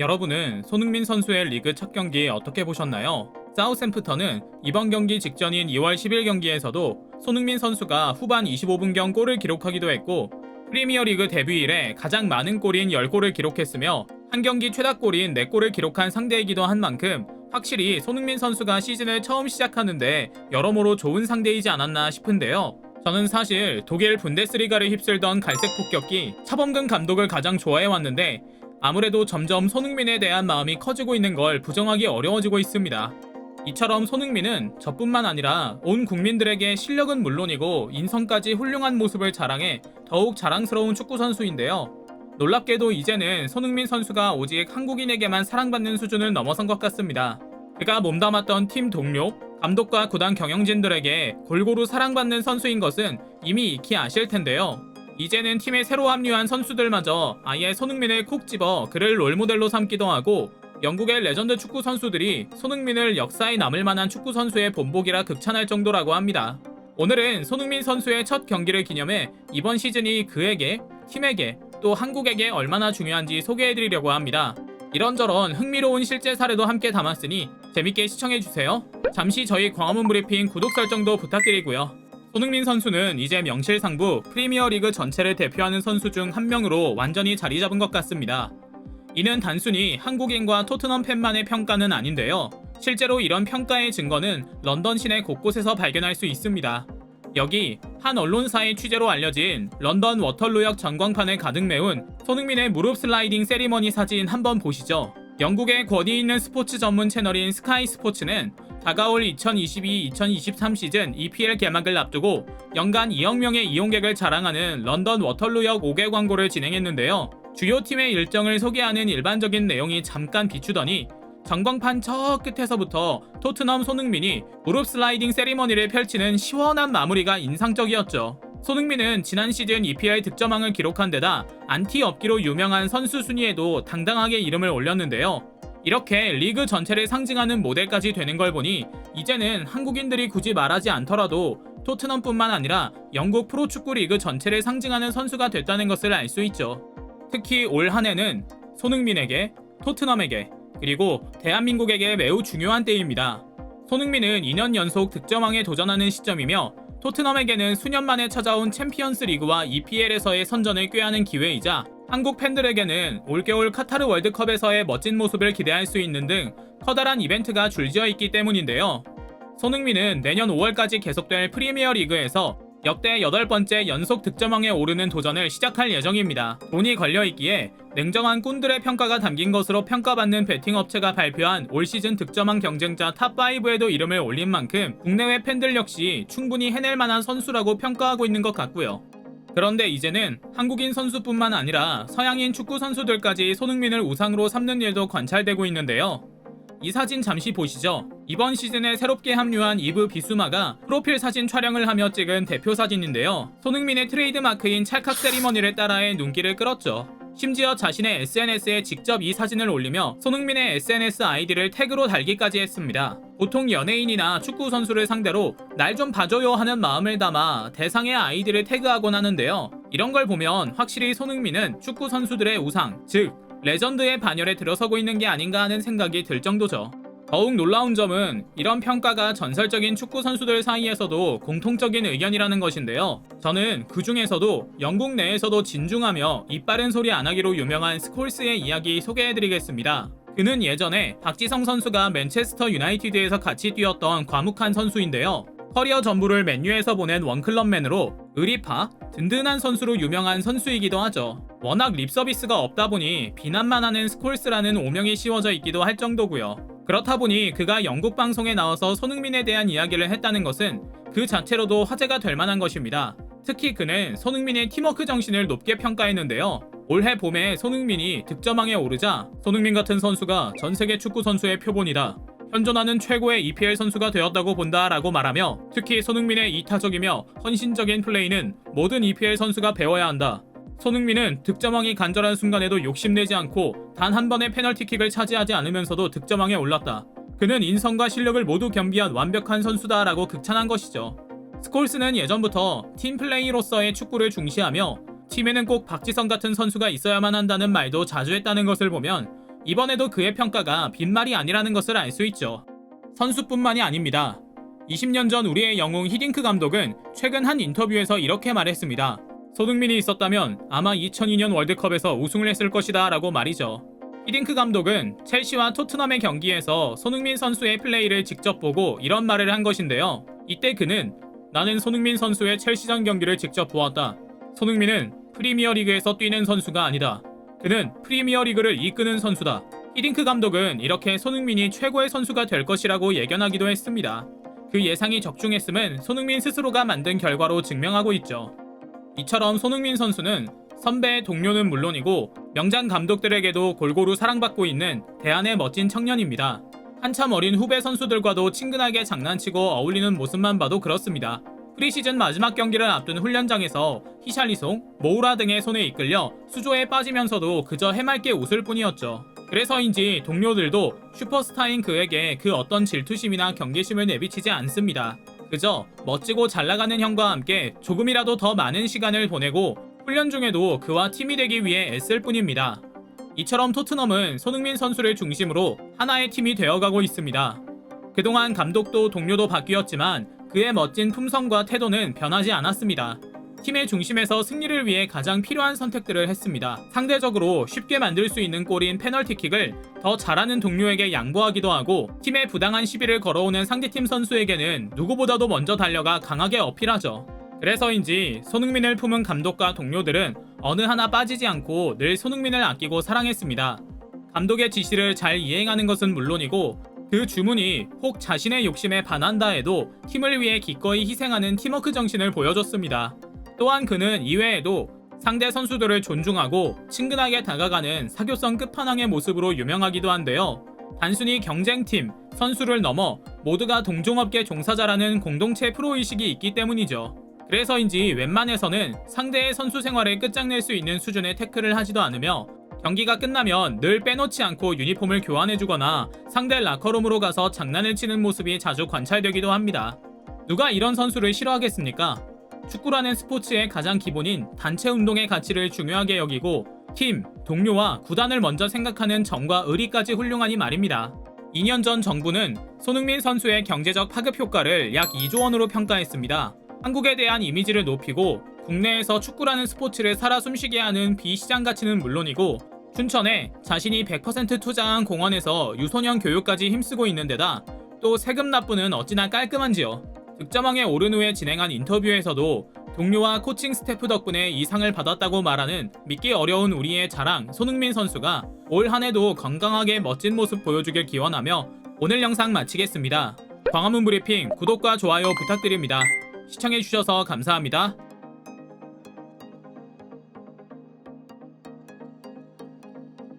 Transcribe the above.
여러분은 손흥민 선수의 리그 첫 경기 어떻게 보셨나요? 사우샘프턴은 이번 경기 직전인 2월 10일 경기에서도 손흥민 선수가 후반 25분경 골을 기록하기도 했고 프리미어리그 데뷔 이래 가장 많은 골인 10골을 기록했으며 한 경기 최다 골인 4골을 기록한 상대이기도 한 만큼 확실히 손흥민 선수가 시즌을 처음 시작하는데 여러모로 좋은 상대이지 않았나 싶은데요. 저는 사실 독일 분데스리가를 휩쓸던 갈색 폭격기 차범근 감독을 가장 좋아해 왔는데 아무래도 점점 손흥민에 대한 마음이 커지고 있는 걸 부정하기 어려워지고 있습니다. 이처럼 손흥민은 저뿐만 아니라 온 국민들에게 실력은 물론이고 인성까지 훌륭한 모습을 자랑해 더욱 자랑스러운 축구 선수인데요. 놀랍게도 이제는 손흥민 선수가 오직 한국인에게만 사랑받는 수준을 넘어선 것 같습니다. 그가 몸담았던 팀 동료, 감독과 구단 경영진들에게 골고루 사랑받는 선수인 것은 이미 익히 아실 텐데요. 이제는 팀에 새로 합류한 선수들마저 아예 손흥민을 콕 집어 그를 롤모델로 삼기도 하고 영국의 레전드 축구 선수들이 손흥민을 역사에 남을 만한 축구 선수의 본보기라 극찬할 정도라고 합니다. 오늘은 손흥민 선수의 첫 경기를 기념해 이번 시즌이 그에게, 팀에게, 또 한국에게 얼마나 중요한지 소개해드리려고 합니다. 이런저런 흥미로운 실제 사례도 함께 담았으니 재밌게 시청해주세요. 잠시 저희 광화문 브리핑 구독 설정도 부탁드리고요. 손흥민 선수는 이제 명실상부 프리미어리그 전체를 대표하는 선수 중 한 명으로 완전히 자리 잡은 것 같습니다. 이는 단순히 한국인과 토트넘 팬만의 평가는 아닌데요. 실제로 이런 평가의 증거는 런던 시내 곳곳에서 발견할 수 있습니다. 여기 한 언론사의 취재로 알려진 런던 워털루역 전광판을 가득 메운 손흥민의 무릎 슬라이딩 세리머니 사진 한번 보시죠. 영국의 권위 있는 스포츠 전문 채널인 스카이 스포츠는 다가올 2022-2023 시즌 EPL 개막을 앞두고 연간 2억 명의 이용객을 자랑하는 런던 워털루역 5개 광고를 진행했는데요. 주요 팀의 일정을 소개하는 일반적인 내용이 잠깐 비추더니 전광판 저 끝에서부터 토트넘 손흥민이 무릎 슬라이딩 세리머니를 펼치는 시원한 마무리가 인상적이었죠. 손흥민은 지난 시즌 EPL 득점왕을 기록한 데다 안티 업기로 유명한 선수 순위에도 당당하게 이름을 올렸는데요. 이렇게 리그 전체를 상징하는 모델까지 되는 걸 보니 이제는 한국인들이 굳이 말하지 않더라도 토트넘뿐만 아니라 영국 프로축구 리그 전체를 상징하는 선수가 됐다는 것을 알 수 있죠. 특히 올 한 해는 손흥민에게, 토트넘에게, 그리고 대한민국에게 매우 중요한 때입니다. 손흥민은 2년 연속 득점왕에 도전하는 시점이며 토트넘에게는 수년 만에 찾아온 챔피언스 리그와 EPL에서의 선전을 꾀하는 기회이자 한국 팬들에게는 올겨울 카타르 월드컵에서의 멋진 모습을 기대할 수 있는 등 커다란 이벤트가 줄지어 있기 때문인데요. 손흥민은 내년 5월까지 계속될 프리미어 리그에서 역대 8번째 연속 득점왕에 오르는 도전을 시작할 예정입니다. 돈이 걸려있기에 냉정한 꾼들의 평가가 담긴 것으로 평가받는 베팅 업체가 발표한 올 시즌 득점왕 경쟁자 탑5에도 이름을 올린 만큼 국내외 팬들 역시 충분히 해낼 만한 선수라고 평가하고 있는 것 같고요. 그런데 이제는 한국인 선수뿐만 아니라 서양인 축구 선수들까지 손흥민을 우상으로 삼는 일도 관찰되고 있는데요. 이 사진 잠시 보시죠. 이번 시즌에 새롭게 합류한 이브 비수마가 프로필 사진 촬영을 하며 찍은 대표 사진인데요. 손흥민의 트레이드 마크인 찰칵 세리머니를 따라해 눈길을 끌었죠. 심지어 자신의 SNS에 직접 이 사진을 올리며 손흥민의 SNS 아이디를 태그로 달기까지 했습니다. 보통 연예인이나 축구 선수를 상대로 날 좀 봐줘요 하는 마음을 담아 대상의 아이디를 태그하곤 하는데요. 이런 걸 보면 확실히 손흥민은 축구 선수들의 우상, 즉 레전드의 반열에 들어서고 있는 게 아닌가 하는 생각이 들 정도죠. 더욱 놀라운 점은 이런 평가가 전설적인 축구 선수들 사이에서도 공통적인 의견이라는 것인데요. 저는 그 중에서도 영국 내에서도 진중하며 이빠른 소리 안 하기로 유명한 스콜스의 이야기 소개해드리겠습니다. 그는 예전에 박지성 선수가 맨체스터 유나이티드에서 같이 뛰었던 과묵한 선수인데요. 커리어 전부를 맨유에서 보낸 원클럽맨으로 의리파, 든든한 선수로 유명한 선수이기도 하죠. 워낙 립서비스가 없다 보니 비난만 하는 스콜스라는 오명이 씌워져 있기도 할 정도고요. 그렇다 보니 그가 영국 방송에 나와서 손흥민에 대한 이야기를 했다는 것은 그 자체로도 화제가 될 만한 것입니다. 특히 그는 손흥민의 팀워크 정신을 높게 평가했는데요. 올해 봄에 손흥민이 득점왕에 오르자 손흥민 같은 선수가 전 세계 축구 선수의 표본이다. 현존하는 최고의 EPL 선수가 되었다고 본다라고 말하며 특히 손흥민의 이타적이며 헌신적인 플레이는 모든 EPL 선수가 배워야 한다. 손흥민은 득점왕이 간절한 순간에도 욕심내지 않고 단 한 번의 페널티킥을 차지하지 않으면서도 득점왕에 올랐다. 그는 인성과 실력을 모두 겸비한 완벽한 선수다라고 극찬한 것이죠. 스콜스는 예전부터 팀 플레이로서의 축구를 중시하며 팀에는 꼭 박지성 같은 선수가 있어야만 한다는 말도 자주 했다는 것을 보면 이번에도 그의 평가가 빈말이 아니라는 것을 알 수 있죠. 선수뿐만이 아닙니다. 20년 전 우리의 영웅 히딩크 감독은 최근 한 인터뷰에서 이렇게 말했습니다. 손흥민이 있었다면 아마 2002년 월드컵에서 우승을 했을 것이다 라고 말이죠. 히딩크 감독은 첼시와 토트넘의 경기에서 손흥민 선수의 플레이를 직접 보고 이런 말을 한 것인데요. 이때 그는 나는 손흥민 선수의 첼시전 경기를 직접 보았다. 손흥민은 프리미어리그에서 뛰는 선수가 아니다. 그는 프리미어리그를 이끄는 선수다. 히딩크 감독은 이렇게 손흥민이 최고의 선수가 될 것이라고 예견하기도 했습니다. 그 예상이 적중했음은 손흥민 스스로가 만든 결과로 증명하고 있죠. 이처럼 손흥민 선수는 선배 동료는 물론이고 명장 감독들에게도 골고루 사랑받고 있는 대안의 멋진 청년입니다. 한참 어린 후배 선수들과도 친근하게 장난치고 어울리는 모습만 봐도 그렇습니다. 프리시즌 마지막 경기를 앞둔 훈련장에서 히샬리송, 모우라 등의 손에 이끌려 수조에 빠지면서도 그저 해맑게 웃을 뿐이었죠. 그래서인지 동료들도 슈퍼스타인 그에게 그 어떤 질투심이나 경계심을 내비치지 않습니다. 그저 멋지고 잘 나가는 형과 함께 조금이라도 더 많은 시간을 보내고 훈련 중에도 그와 팀이 되기 위해 애쓸 뿐입니다. 이처럼 토트넘은 손흥민 선수를 중심으로 하나의 팀이 되어가고 있습니다. 그동안 감독도 동료도 바뀌었지만 그의 멋진 품성과 태도는 변하지 않았습니다. 팀의 중심에서 승리를 위해 가장 필요한 선택들을 했습니다. 상대적으로 쉽게 만들 수 있는 골인 페널티킥을 더 잘하는 동료에게 양보하기도 하고 팀의 부당한 시비를 걸어오는 상대팀 선수에게는 누구보다도 먼저 달려가 강하게 어필하죠. 그래서인지 손흥민을 품은 감독과 동료들은 어느 하나 빠지지 않고 늘 손흥민을 아끼고 사랑했습니다. 감독의 지시를 잘 이행하는 것은 물론이고 그 주문이 혹 자신의 욕심에 반한다 해도 팀을 위해 기꺼이 희생하는 팀워크 정신을 보여줬습니다. 또한 그는 이외에도 상대 선수들을 존중하고 친근하게 다가가는 사교성 끝판왕의 모습으로 유명하기도 한데요. 단순히 경쟁팀, 선수를 넘어 모두가 동종업계 종사자라는 공동체 프로의식이 있기 때문이죠. 그래서인지 웬만해서는 상대의 선수 생활을 끝장낼 수 있는 수준의 태클을 하지도 않으며 경기가 끝나면 늘 빼놓지 않고 유니폼을 교환해주거나 상대 라커룸으로 가서 장난을 치는 모습이 자주 관찰되기도 합니다. 누가 이런 선수를 싫어하겠습니까? 축구라는 스포츠의 가장 기본인 단체 운동의 가치를 중요하게 여기고 팀, 동료와 구단을 먼저 생각하는 정과 의리까지 훌륭하니 말입니다. 2년 전 정부는 손흥민 선수의 경제적 파급 효과를 약 2조 원으로 평가했습니다. 한국에 대한 이미지를 높이고 국내에서 축구라는 스포츠를 살아 숨쉬게 하는 비시장 가치는 물론이고 춘천에 자신이 100% 투자한 공원에서 유소년 교육까지 힘쓰고 있는 데다 또 세금 납부는 어찌나 깔끔한지요. 득점왕에 오른 후에 진행한 인터뷰에서도 동료와 코칭 스태프 덕분에 이 상을 받았다고 말하는 믿기 어려운 우리의 자랑 손흥민 선수가 올 한 해도 건강하게 멋진 모습 보여주길 기원하며 오늘 영상 마치겠습니다. 광화문 브리핑 구독과 좋아요 부탁드립니다. 시청해주셔서 감사합니다.